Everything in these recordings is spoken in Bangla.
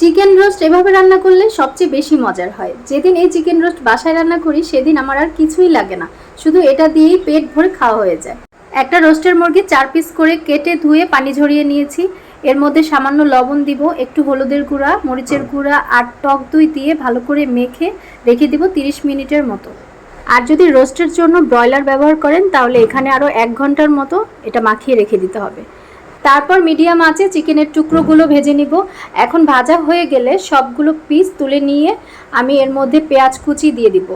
চিকেন রোস্ট এভাবে রান্না করলে সবচেয়ে বেশি মজার হয়। যেদিন এই চিকেন রোস্ট বাসায় রান্না করি, সেদিন আমার আর কিছুই লাগে না। শুধু এটা দিয়েই পেট ভরে খাওয়া হয়ে যায়। একটা রোস্টের মুরগি চার পিস করে কেটে ধুয়ে পানি ঝরিয়ে নিয়েছি। এর মধ্যে সামান্য লবণ দিব, একটু হলুদের গুঁড়া, মরিচের গুঁড়া আর টক দই দিয়ে ভালো করে মেখে রেখে দিব তিরিশ মিনিটের মতো। আর যদি রোস্টের জন্য ব্রয়লার ব্যবহার করেন, তাহলে এখানে আরও এক ঘণ্টার মতো এটা মাখিয়ে রেখে দিতে হবে। তারপর মিডিয়াম আঁচে চিকেনের টুকরোগুলো ভেজে নিব। এখন ভাজা হয়ে গেলে সবগুলো পিস তুলে নিয়ে আমি এর মধ্যে পেঁয়াজ কুচি দিয়ে দিব।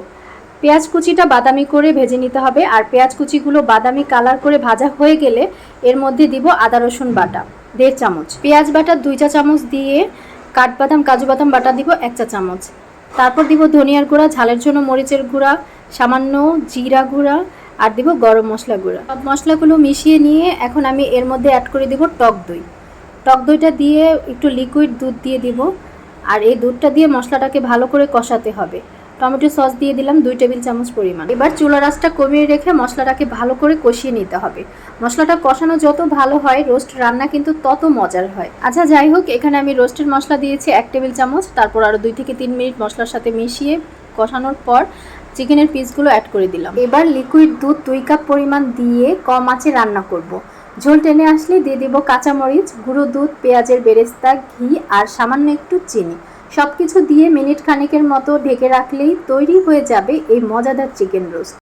পেঁয়াজ কুচিটা বাদামি করে ভেজে নিতে হবে আর পেঁয়াজ কুচিগুলো বাদামি কালার করে ভাজা হয়ে গেলে এর মধ্যে দিব আদা, রসুন বাটা, দেড় চামচ। পেঁয়াজ বাটা দুই চা চামচ দিয়ে কাঠবাদাম, কাজু বাদাম বাটা দিব এক চা চামচ। তারপর দিব ধনিয়ার গুঁড়া, ঝালের জন্য মরিচের গুঁড়া, সামান্য জিরা গুঁড়া আর দিব গরম মশলা গুঁড়া। সব মশলাগুলো মিশিয়ে নিয়ে এখন আমি এর মধ্যে অ্যাড করে দিব টক দই। টক দইটা দিয়ে একটু লিকুইড দুধ দিয়ে দিব। আর এই দুধটা দিয়ে মশলাটাকে ভালো করে কষাতে হবে। টমেটো সস দিয়ে দিলাম দুই টেবিল চামচ পরিমাণ। এবার চুলা রাসটা কমিয়ে রেখে মশলাটাকে ভালো করে কষিয়ে নিতে হবে। মশলাটা কষানো যত ভালো হয় রোস্ট রান্না কিন্তু তত মজার হয়। আচ্ছা যাই হোক, এখানে আমি রোস্টের মশলা দিয়েছি এক টেবিল চামচ। তারপর আরও দুই থেকে তিন মিনিট মশলার সাথে মিশিয়ে কষানোর পর চিকেনের পিসগুলো অ্যাড করে দিলাম। এবার লিকুইড দুধ দুই কাপ পরিমাণ দিয়ে কম আঁচে রান্না করব। ঝোল টেনে আসলে দিয়ে দিব কাঁচামরিচ, গুঁড়ো দুধ, পেঁয়াজের বেরেস্তা, ঘি আর সামান্য একটু চিনি। সব কিছু দিয়ে মিনিট খানেকের মতো ঢেকে রাখলেই তৈরি হয়ে যাবে এই মজাদার চিকেন রোস্ট